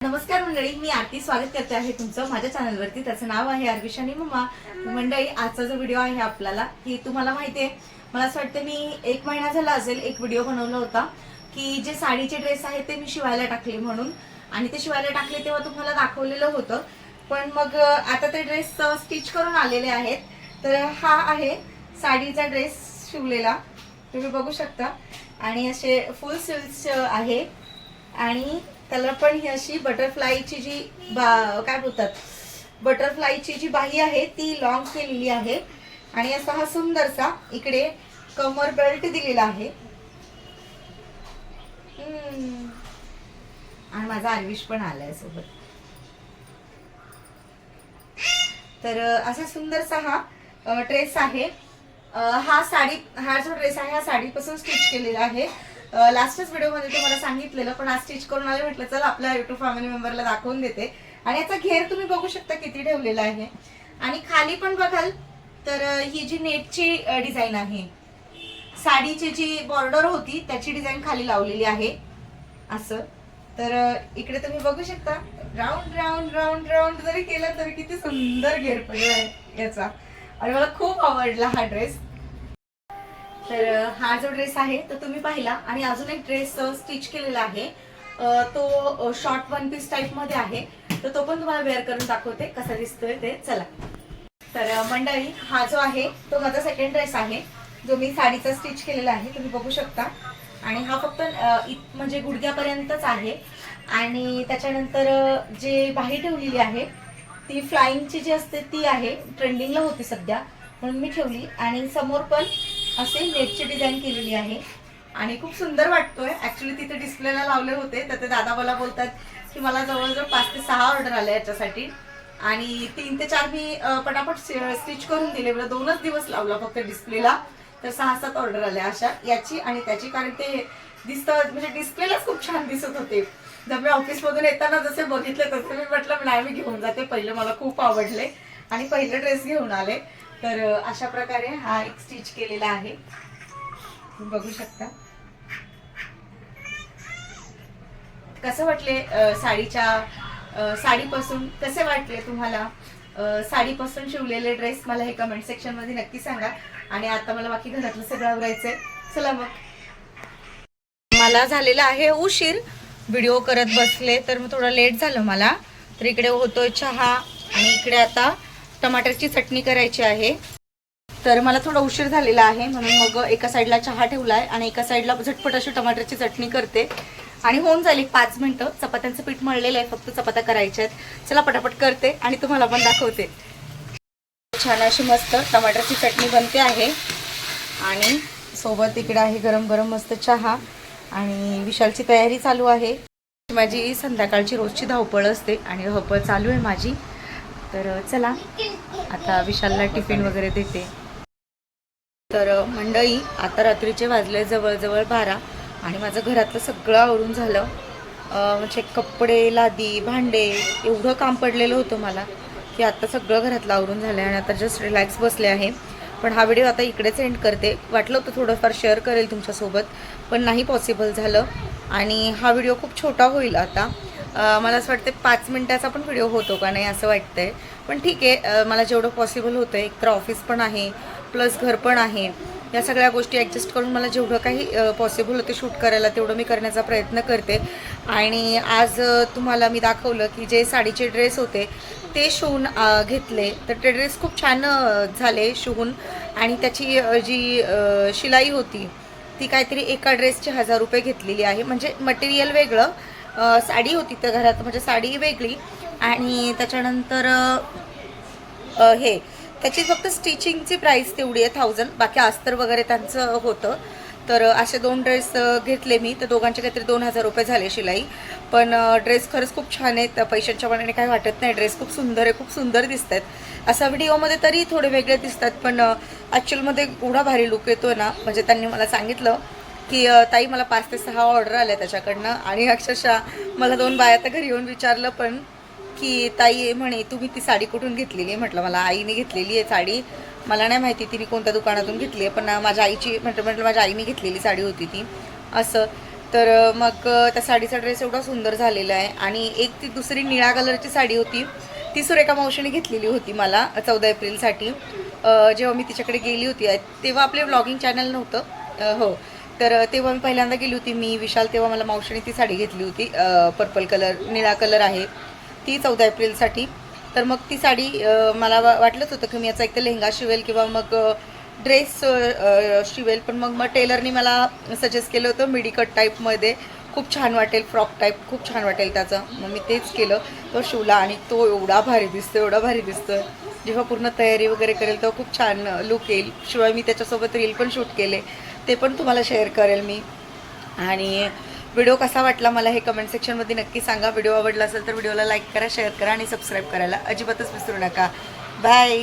नमस्कार मंडळी मी आरती स्वागत करते आहे तुमचं माझ्या चॅनलवरती. त्याचं नाव आहे अर्विशानी मम्मा मंडळी आजचा जो व्हिडिओ आहे आपल्याला की तुम्हाला माहिती आहे. मला असं वाटतं मी एक महिना झाला असेल एक व्हिडिओ बनवला होता की जे साडीचे ड्रेस आहेत ते मी शिवायला टाकले म्हणून. आणि ते शिवायला टाकले तेव्हा तुम्हाला दाखवलेलं होतं. पण मग आता ते ड्रेस स्टिच करून आलेले आहेत. तर हा आहे साडीचा ड्रेस शिवलेला. तुम्ही बघू शकता. आणि असे फुल स्लीव्स आहे. आणि त्याला पण ही अशी बटरफ्लायची जी बा काय बोलतात? बटरफ्लायची जी बाही आहे ती लॉंग केलेली आहे. आणि असा हा सुंदरसा इकडे कमर बेल्ट दिलेला आहे. हम्म. आणि माझा आरविश पण आलाय सोबत. तर असा सुंदरसा हा ड्रेस आहे. हा साडी हा जो ड्रेस आहे हा साडीपासून स्टिच केलेला आहे. लास्टच व्हिडिओमध्ये तुम्हाला सांगितलेलं पण आज स्टिच करून आले म्हटलं चल आपल्या युट्यूब फॅमिली मेंबरला दाखवून देते. आणि याचा घेर तुम्ही बघू शकता किती ठेवलेला आहे. आणि खाली पण बघाल तर ही जी नेटची डिझाईन आहे साडीची जी बॉर्डर होती त्याची डिझाईन खाली लावलेली आहे. असं. तर इकडे तुम्ही बघू शकता. राऊंड राऊंड राऊंड राऊंड जरी केलं तरी किती सुंदर घेर पडला आहे याचा. आणि मला खूप आवडला हा ड्रेस तर हा जो ड्रेस आहे तो तुम्ही पाहिला. आणि अजून एक ड्रेस स्टिच केलेला आहे. तो शॉर्ट वन पीस टाईपमध्ये आहे. तर तो पण तुम्हाला वेअर करून दाखवते कसा दिसतोय ते. चला. तर मंडळी हा जो आहे तो माझा सेकंड ड्रेस आहे. जो मी साडीचा स्टिच केलेला आहे तुम्ही बघू शकता. आणि हा फक्त म्हणजे गुडघ्यापर्यंतच आहे. आणि त्याच्यानंतर जे बाही ठेवलेली आहे ती फ्लाइंगची जी असते ती आहे. ट्रेंडिंगला होती सध्या. म्हणून मी ठेवली. आणि समोर पण असे नेटची डिझाईन केलेली आहे. आणि खूप सुंदर वाटतोय. ऍक्च्युली तिथे डिस्प्लेला लावले होते. तर ते दादा मला बोलतात की मला जवळजवळ पाच ते सहा ऑर्डर आल्या याच्यासाठी. आणि तीन ते चार मी पटापट स्टिच करून दिले. मला दोनच दिवस लावला फक्त डिस्प्लेला तर सहा सात ऑर्डर आल्या अशा. याची आणि त्याची कारण ते दिसतं म्हणजे डिस्प्लेलाच खूप छान दिसत होते. जर मी ऑफिसमधून येताना जसे बघितले तसे मी म्हटलं नाही मी घेऊन जाते. पहिले मला खूप आवडले. आणि पहिले ड्रेस घेऊन आले. तर अशा प्रकारे हा एक स्टिच केलेला आहे. तुम्ही बघू शकता. कसं वाटले साडीच्या साडीपासून कसे वाटले तुम्हाला? साडीपासून शिवलेले ड्रेस मला हे कमेंट सेक्शनमध्ये नक्की सांगा. आणि आता मला बाकी घरातलं सगळं आवरायचंय. चला मग. मला झालेला आहे उशीर. व्हिडिओ करत बसले तर मग थोडं लेट झालं मला. तर इकडे होतोय चहा. आणि इकडे आता टमाटरची चटणी करायची आहे. तर मला थोडा उशीर झालेला आहे म्हणून मग एका साईडला चहा ठेवलाय आणि एका साईडला झटपट अशी टमाटरची चटणी करते. आणि होऊन जाईल पाच मिनटं. चपात्यांचं पीठ मळलेलं आहे फक्त चपात्या करायच्या आहेत. चला पटापट करते आणि तुम्हाला पण दाखवते. छान अशी मस्त टमाटरची चटणी बनते आहे. आणि सोबत इकडे आहे गरम गरम मस्त चहा. आणि विशालची तयारी चालू आहे. माझी संध्याकाळची रोजची धावपळ असते आणि धावपळ चालू आहे माझी. तर चला. आता विशालला टिफिन वगैरे देते. तर मंडळी आता रात्रीचे वाजले जवळजवळ बारा आणि माझं घरातलं सगळं आवरून झालं. म्हणजे कपडे लादी भांडे एवढं काम पडलेलं होतं मला की आता सगळं घरातलं आवरून झालं आहे आणि आता जस्ट रिलॅक्स बसले आहे. पण हा व्हिडिओ आता इकडेच एंड करते. वाटलं होतं थोडंफार शेअर करेल तुमच्यासोबत पण नाही पॉसिबल झालं. आणि हा व्हिडिओ खूप छोटा होईल आता. मला असं वाटतं पाच मिनटाचा पण व्हिडिओ होतो का नाही असं वाटतंय. पण ठीक आहे मला जेवढं पॉसिबल होतं एक तर ऑफिस पण आहे प्लस घर पण आहे. या सगळ्या गोष्टी ॲडजस्ट करून मला जेवढं काही पॉसिबल होते शूट करायला तेवढं मी करण्याचा प्रयत्न करते. आणि आज तुम्हाला मी दाखवलं की जे साडीचे ड्रेस होते ते शिवून घेतले. तर ते ड्रेस खूप छान झाले शिवून. आणि त्याची जी शिलाई होती ती काहीतरी एका ड्रेसचे हजार रुपये घेतलेली आहे. म्हणजे मटेरियल वेगळं साडी होती तर घरात म्हणजे साडी वेगळी. आणि त्याच्यानंतर हे त्याची फक्त स्टिचिंगची प्राईस तेवढी आहे थाउजंड बाकी अस्तर वगैरे त्यांचं होतं. तर असे दोन ड्रेस घेतले मी. तर दोघांचे काहीतरी दोन हजार रुपये झाले शिलाई. पण ड्रेस खरंच खूप छान आहेत. पैशांच्या मनाने काही वाटत नाही. ड्रेस खूप सुंदर आहे खूप सुंदर दिसत आहेत असा व्हिडिओमध्ये तरी थोडे वेगळे दिसतात. पण ॲक्च्युअलमध्ये एवढा भारी लुक येतो ना म्हणजे त्यांनी मला सांगितलं. की ताई मला पाच ते सहा ऑर्डर आल्या त्याच्याकडनं. आणि अक्षरशः मला दोन बाया तर घरी येऊन विचारलं पण की ताई म्हणे तुम्ही ती साडी कुठून घेतलेली आहे? म्हटलं मला आईने घेतलेली आहे साडी. मला नाही माहिती तिने कोणत्या दुकानातून घेतली आहे पण माझ्या आईची म्हटलं म्हटलं माझ्या आईने घेतलेली साडी होती ती. असं. तर मग त्या साडीचा ड्रेस एवढा सुंदर झालेला आहे. आणि एक ती दुसरी निळ्या कलरची साडी होती. ती सुरेखा मावशीने घेतलेली होती मला चौदा एप्रिलसाठी. जेव्हा मी तिच्याकडे गेली होती तेव्हा आपले व्लॉगिंग चॅनल नव्हतं. हो. तर तेव्हा मी पहिल्यांदा गेली होती मी विशाल तेव्हा मला मावशीने ती साडी घेतली होती पर्पल कलर निळा कलर आहे ती चौदा एप्रिलसाठी तर मग ती साडी मला वा- वाटलंच होतं की मी याचा एक तर लेहंगा शिवेल किंवा मग ड्रेस शिवेल पण मग मग टेलरनी मला सजेस्ट केलं होतं मिडीकट टाईपमध्ये खूप छान वाटेल फ्रॉक टाईप खूप छान वाटेल त्याचं. मग मी तेच केलं. तो शिवला आणि तो एवढा भारी दिसतो एवढा भारी दिसतो जेव्हा पूर्ण तयारी वगैरे करेल तेव्हा खूप छान लुक येईल. शिवाय मी त्याच्यासोबत रील पण शूट केले. ते पण तुम्हाला शेअर करेल मी. आणि व्हिडिओ कसा वाटला मला हे कमेंट सेक्शनमध्ये नक्की सांगा. व्हिडिओ आवडला असेल तर व्हिडिओला लाईक करा शेअर करा आणि सबस्क्राईब करायला अजिबातच विसरू नका. बाय